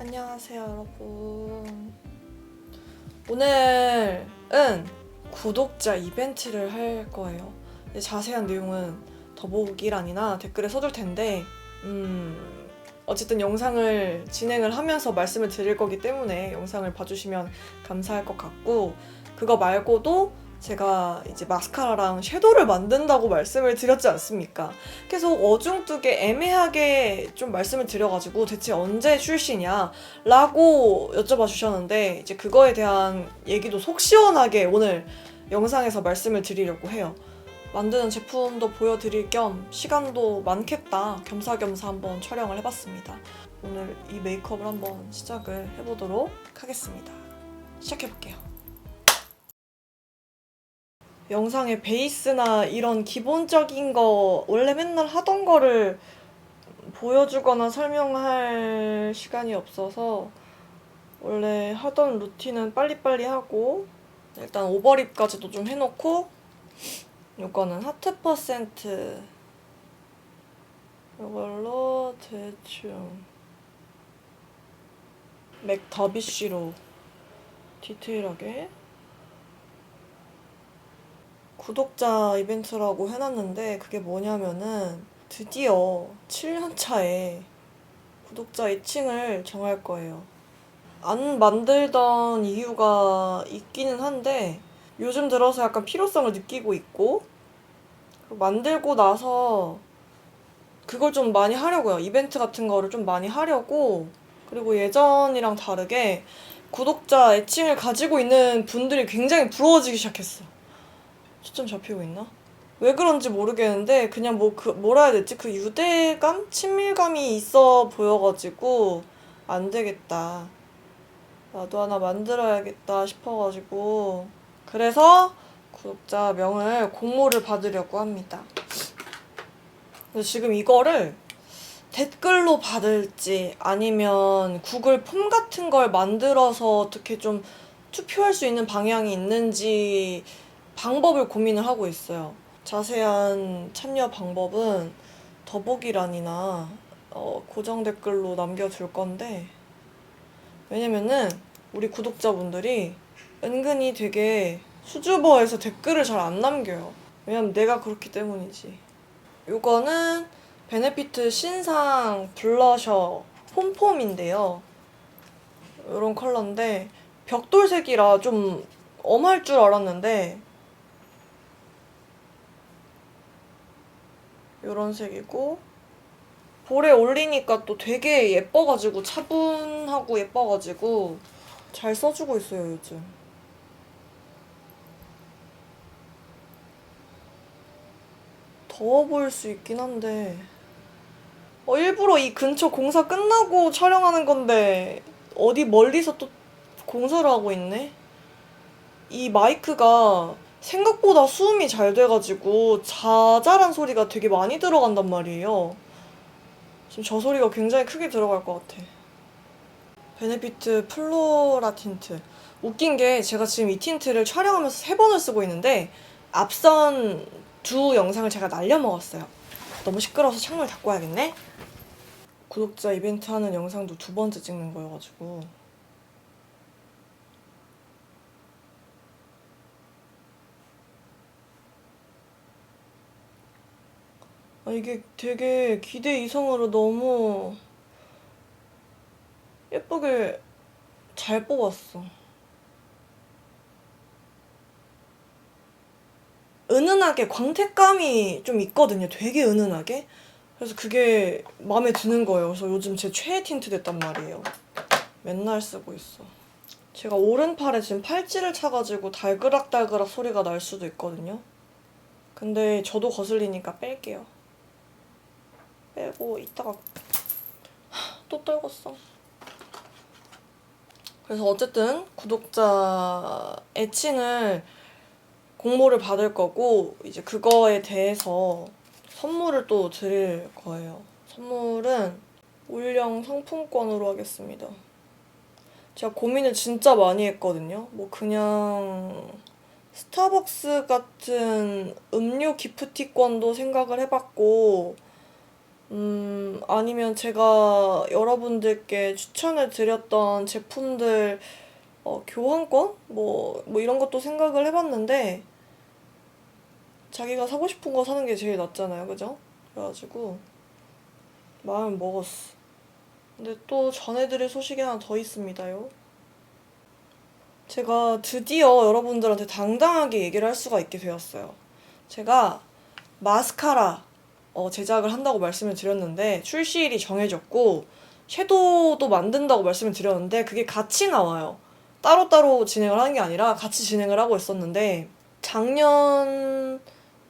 안녕하세요, 여러분. 오늘은 구독자 이벤트를 할 거예요. 자세한 내용은 더보기란이나 댓글에 써둘 텐데, 음, 어쨌든 영상을 진행을 하면서 말씀을 드릴 거기 때문에 영상을 봐주시면 감사할 것 같고, 그거 말고도 제가 이제 마스카라랑 섀도우를 만든다고 말씀을 드렸지 않습니까? 계속 어중뜨게 애매하게 좀 말씀을 드려가지고 대체 언제 출시냐 라고 여쭤봐 주셨는데 이제 그거에 대한 얘기도 속 시원하게 오늘 영상에서 말씀을 드리려고 해요. 만드는 제품도 보여드릴 겸 시간도 많겠다 겸사겸사 한번 촬영을 해봤습니다. 오늘 이 메이크업을 한번 시작을 해보도록 하겠습니다. 시작해볼게요. 영상의 베이스나 이런 기본적인 거 원래 맨날 하던 거를 보여주거나 설명할 시간이 없어서 원래 하던 루틴은 빨리빨리 하고 일단 오버립까지도 좀 해놓고 이거는 하트 퍼센트 이걸로 대충 맥 더비쉬로 디테일하게 구독자 이벤트라고 해놨는데 그게 뭐냐면은 드디어 7년 차에 구독자 애칭을 정할 거예요. 안 만들던 이유가 있기는 한데 요즘 들어서 약간 필요성을 느끼고 있고 만들고 나서 그걸 좀 많이 하려고요. 이벤트 같은 거를 좀 많이 하려고 그리고 예전이랑 다르게 구독자 애칭을 가지고 있는 분들이 굉장히 부러워지기 시작했어. 초점 잡히고 있나? 왜 그런지 모르겠는데 그냥 뭐 그 뭐라 해야 되지? 그 유대감, 친밀감이 있어 보여가지고 안 되겠다. 나도 하나 만들어야겠다 싶어가지고 그래서 구독자 명을 공모를 받으려고 합니다. 근데 지금 이거를 댓글로 받을지 아니면 구글 폼 같은 걸 만들어서 어떻게 좀 투표할 수 있는 방향이 있는지 방법을 고민을 하고 있어요. 자세한 참여 방법은 더보기란이나 어, 고정 댓글로 남겨둘 건데 왜냐면은 우리 구독자분들이 은근히 되게 수줍어해서 댓글을 잘 안 남겨요. 왜냐면 내가 그렇기 때문이지. 요거는 베네피트 신상 블러셔 폼폼인데요. 이런 컬러인데 벽돌색이라 좀 엄할 줄 알았는데 이런 색이고 볼에 올리니까 또 되게 예뻐가지고 차분하고 예뻐가지고 잘 써주고 있어요 요즘. 더워 보일 수 있긴 한데 어, 일부러 이 근처 공사 끝나고 촬영하는 건데 어디 멀리서 또 공사를 하고 있네. 이 마이크가 생각보다 수음이 잘 돼가지고 자잘한 소리가 되게 많이 들어간단 말이에요. 지금 저 소리가 굉장히 크게 들어갈 것 같아. 베네피트 플로라 틴트. 웃긴 게 제가 지금 이 틴트를 촬영하면서 세 번을 쓰고 있는데 앞선 두 영상을 제가 날려먹었어요. 너무 시끄러워서 창문을 닫고 와야겠네. 구독자 이벤트 하는 영상도 두 번째 찍는 거여가지고 아, 이게 되게 기대 이상으로 너무 예쁘게 잘 뽑았어. 은은하게 광택감이 좀 있거든요. 되게 은은하게. 그래서 그게 마음에 드는 거예요. 그래서 요즘 제 최애 틴트 됐단 말이에요. 맨날 쓰고 있어. 제가 오른팔에 지금 팔찌를 차가지고 달그락달그락 소리가 날 수도 있거든요. 근데 저도 거슬리니까 뺄게요. 빼고 이따가 하, 또 떨궜어. 그래서 어쨌든 구독자 애칭을 공모를 받을 거고 이제 그거에 대해서 선물을 또 드릴 거예요. 선물은 올영 상품권으로 하겠습니다. 제가 고민을 진짜 많이 했거든요. 뭐 그냥 스타벅스 같은 음료 기프티콘도 생각을 해봤고 음, 아니면 제가 여러분들께 추천을 드렸던 제품들 어, 교환권? 뭐, 뭐 이런 것도 생각을 해봤는데 자기가 사고 싶은 거 사는 게 제일 낫잖아요. 그죠? 그래가지고 마음을 먹었어. 근데 또 전해드릴 소식이 하나 더 있습니다요. 제가 드디어 여러분들한테 당당하게 얘기를 할 수가 있게 되었어요. 제가 마스카라 어, 제작을 한다고 말씀을 드렸는데 출시일이 정해졌고 섀도우도 만든다고 말씀을 드렸는데 그게 같이 나와요. 따로따로 진행을 하는 게 아니라 같이 진행을 하고 있었는데 작년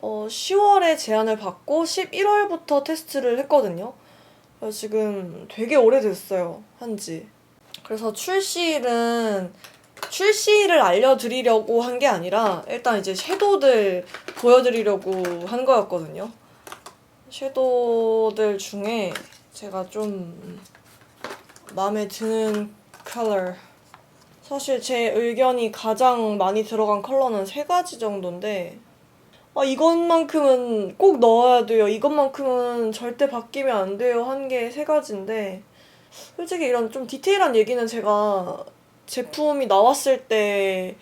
어, 10월에 제안을 받고 11월부터 테스트를 했거든요. 그래서 지금 되게 오래됐어요. 한지. 그래서 출시일은 출시를 알려드리려고 한 게 아니라 일단 이제 섀도우들 보여드리려고 한 거였거든요. 섀도우들 중에 제가 좀 마음에 드는 컬러 사실 제 의견이 가장 많이 들어간 컬러는 세 가지 정도인데 아 이것만큼은 꼭 넣어야 돼요. 이것만큼은 절대 바뀌면 안 돼요. 한 게 세 가지인데 솔직히 이런 좀 디테일한 얘기는 제가 제품이 나왔을 때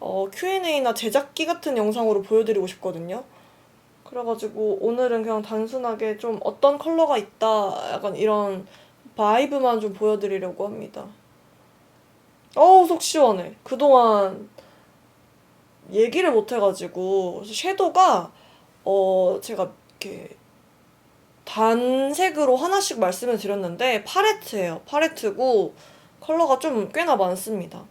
어, Q&A나 제작기 같은 영상으로 보여드리고 싶거든요. 그래가지고 오늘은 그냥 단순하게 좀 어떤 컬러가 있다 약간 이런 바이브만 좀 보여드리려고 합니다. 어우 속 시원해. 그동안 얘기를 못 해가지고 섀도가 어 제가 이렇게 단색으로 하나씩 말씀을 드렸는데 팔레트예요. 팔레트고 컬러가 좀 꽤나 많습니다.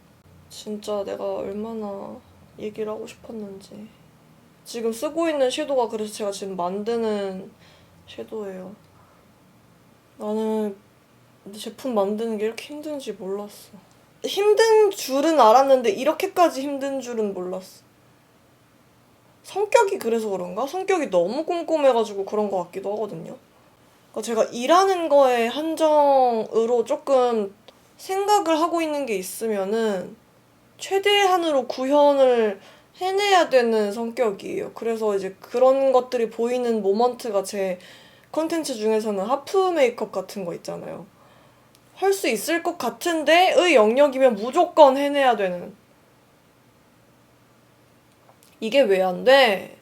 진짜 내가 얼마나 얘기를 하고 싶었는지. 지금 쓰고 있는 섀도우가 그래서 제가 지금 만드는 섀도우예요. 나는 이 제품 만드는 게 이렇게 힘든지 몰랐어. 힘든 줄은 알았는데 이렇게까지 힘든 줄은 몰랐어. 성격이 그래서 그런가? 성격이 너무 꼼꼼해가지고 그런 것 같기도 하거든요. 그러니까 제가 일하는 거에 한정으로 조금 생각을 하고 있는 게 있으면은 최대한으로 구현을 해내야 되는 성격이에요. 그래서 이제 그런 것들이 보이는 모먼트가 제 컨텐츠 중에서는 하프 메이크업 같은 거 있잖아요. 할 수 있을 것 같은데의 영역이면 무조건 해내야 되는. 이게 왜 안 돼?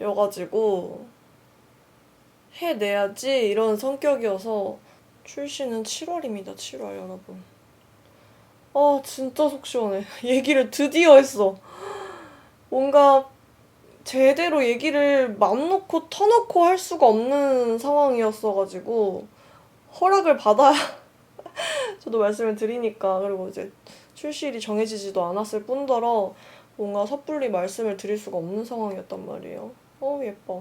여가지고 해내야지 이런 성격이어서 출시는 7월입니다. 7월 여러분. 아 진짜 속 시원해. 얘기를 드디어 했어. 뭔가 제대로 얘기를 맘 놓고 터놓고 할 수가 없는 상황이었어가지고 허락을 받아야 저도 말씀을 드리니까 그리고 이제 출시일이 정해지지도 않았을 뿐더러 뭔가 섣불리 말씀을 드릴 수가 없는 상황이었단 말이에요. 어 예뻐.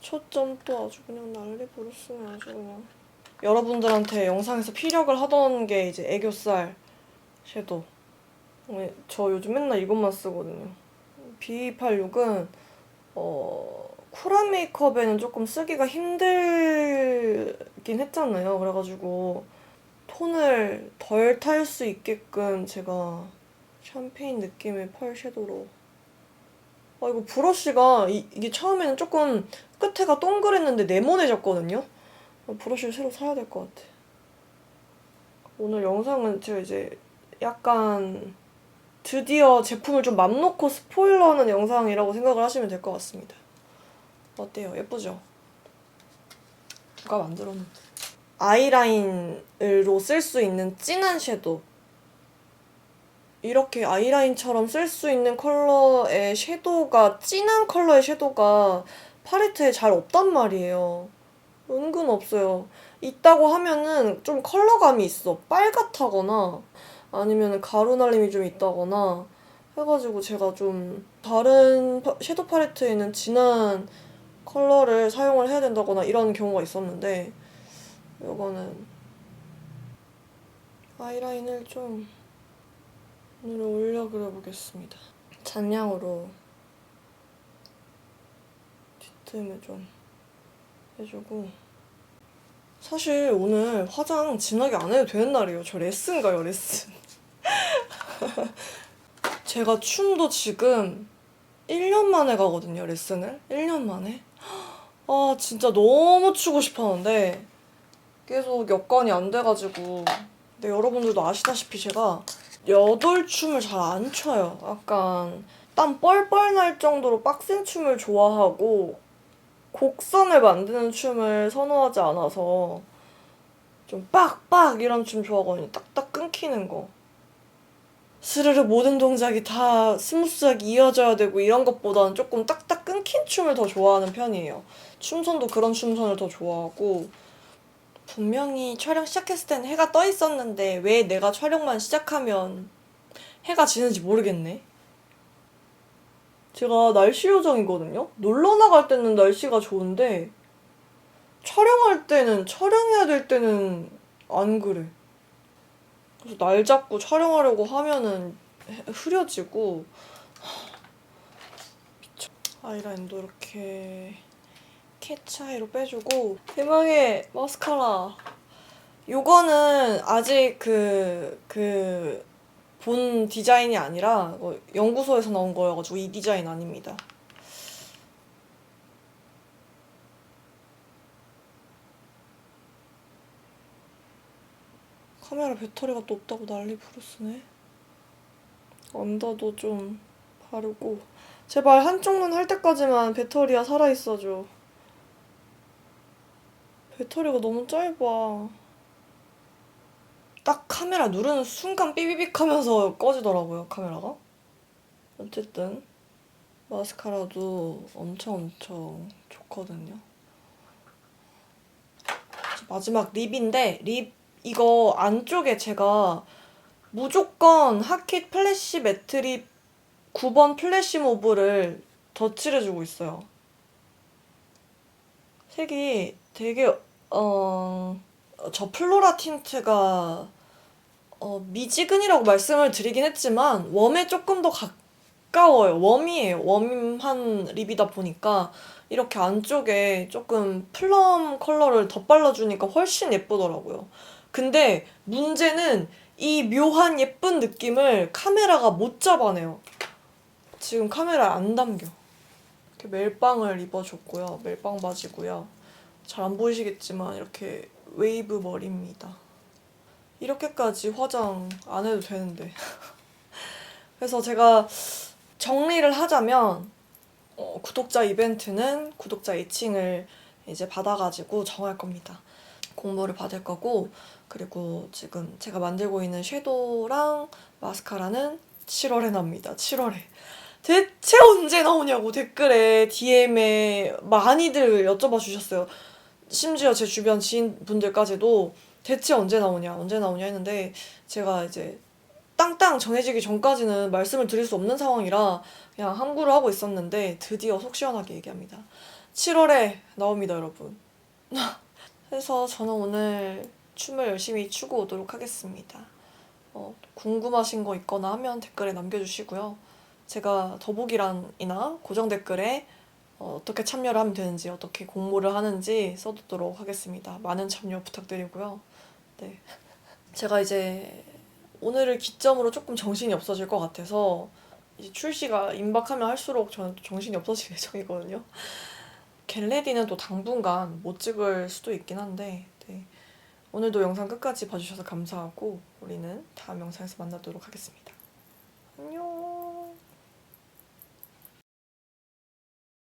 초점도 아주 그냥 난리 부르스네 아주 그냥. 여러분들한테 영상에서 피력을 하던 게 이제 애교살 섀도우. 네, 저 요즘 맨날 이것만 쓰거든요. B286은 어, 쿨한 메이크업에는 조금 쓰기가 힘들긴 했잖아요. 그래가지고 톤을 덜 탈 수 있게끔 제가 샴페인 느낌의 펄 섀도우로 아 이거 브러쉬가 이, 이게 처음에는 조금 끝에가 동그랬는데 네모내졌거든요. 브러쉬를 새로 사야 될 것 같아. 오늘 영상은 제가 이제 약간 드디어 제품을 좀 맘 놓고 스포일러하는 영상이라고 생각을 하시면 될 것 같습니다. 어때요? 예쁘죠? 누가 만들었는데. 아이라인으로 쓸 수 있는 진한 섀도우. 이렇게 아이라인처럼 쓸 수 있는 컬러의 섀도우가 진한 컬러의 섀도우가 팔레트에 잘 없단 말이에요. 은근 없어요. 있다고 하면은 좀 컬러감이 있어. 빨갛다거나 아니면 가루 날림이 좀 있다거나 해가지고 제가 좀 다른 파- 섀도우 팔레트에는 진한 컬러를 사용을 해야 된다거나 이런 경우가 있었는데 이거는 아이라인을 좀 오늘 올려 그려보겠습니다. 잔량으로 뒷틈을 좀 해주고 사실 오늘 화장 진하게 안 해도 되는 날이에요. 저 레슨 가요, 레슨. 제가 춤도 지금 1년 만에 가거든요, 레슨을. 1년 만에. 아 진짜 너무 추고 싶었는데 계속 여건이 안 돼가지고 근데 여러분들도 아시다시피 제가 여덟 춤을 잘 안 춰요. 약간 땀 뻘뻘 날 정도로 빡센 춤을 좋아하고 곡선을 만드는 춤을 선호하지 않아서 좀 빡빡 이런 춤 좋아하거든요. 딱딱 끊기는 거. 스르르 모든 동작이 다 스무스하게 이어져야 되고 이런 것보다는 조금 딱딱 끊긴 춤을 더 좋아하는 편이에요. 춤선도 그런 춤선을 더 좋아하고 분명히 촬영 시작했을 때는 해가 떠 있었는데 왜 내가 촬영만 시작하면 해가 지는지 모르겠네. 제가 날씨 요정이거든요. 놀러 나갈 때는 날씨가 좋은데 촬영할 때는 촬영해야 될 때는 안 그래. 그래서 날 잡고 촬영하려고 하면은 해- 흐려지고 미쳐. 아이라인도 이렇게 캣 차이로 빼주고 대망의 마스카라 요거는 아직 그 그 본 디자인이 아니라 뭐 연구소에서 나온 거여가지고 이 디자인 아닙니다. 카메라 배터리가 또 없다고 난리 부르스네. 언더도 좀 바르고 제발 한쪽 눈 할 때까지만 배터리가 살아있어줘. 배터리가 너무 짧아. 딱 카메라 누르는 순간 삐비빅 하면서 꺼지더라고요, 카메라가. 어쨌든, 마스카라도 엄청 엄청 좋거든요. 마지막 립인데, 립, 이거 안쪽에 제가 무조건 하킷 플래시 매트립 9번 플래시 모브를 덧칠해주고 있어요. 색이 되게 어, 저 플로라 틴트가 어, 미지근이라고 말씀을 드리긴 했지만 웜에 조금 더 가까워요. 웜이에요. 웜한 립이다 보니까 이렇게 안쪽에 조금 플럼 컬러를 덧발라주니까 훨씬 예쁘더라고요. 근데 문제는 이 묘한 예쁜 느낌을 카메라가 못 잡아내요. 지금 카메라에 안 담겨. 이렇게 멜빵을 입어줬고요. 멜빵 바지고요. 잘 안 보이시겠지만 이렇게 웨이브 머리입니다. 이렇게까지 화장 안 해도 되는데. 그래서 제가 정리를 하자면 어, 구독자 이벤트는 구독자 애칭을 이제 받아가지고 정할 겁니다. 공모를 받을 거고 그리고 지금 제가 만들고 있는 섀도우랑 마스카라는 7월에 납니다. 7월에. 대체 언제 나오냐고 댓글에 DM에 많이들 여쭤봐 주셨어요. 심지어 제 주변 지인분들까지도 대체 언제 나오냐, 언제 나오냐 했는데 제가 이제 땅땅 정해지기 전까지는 말씀을 드릴 수 없는 상황이라 그냥 함구를 하고 있었는데 드디어 속 시원하게 얘기합니다. 7월에 나옵니다, 여러분. 그래서 저는 오늘 춤을 열심히 추고 오도록 하겠습니다. 어, 궁금하신 거 있거나 하면 댓글에 남겨주시고요. 제가 더보기란이나 고정 댓글에 어, 어떻게 참여를 하면 되는지, 어떻게 공모를 하는지 써두도록 하겠습니다. 많은 참여 부탁드리고요. 네. 제가 이제 오늘을 기점으로 조금 정신이 없어질 것 같아서 이제 출시가 임박하면 할수록 저는 또 정신이 없어질 예정이거든요. 겟레디는 또 당분간 못 찍을 수도 있긴 한데 네. 오늘도 영상 끝까지 봐주셔서 감사하고 우리는 다음 영상에서 만나도록 하겠습니다. 안녕.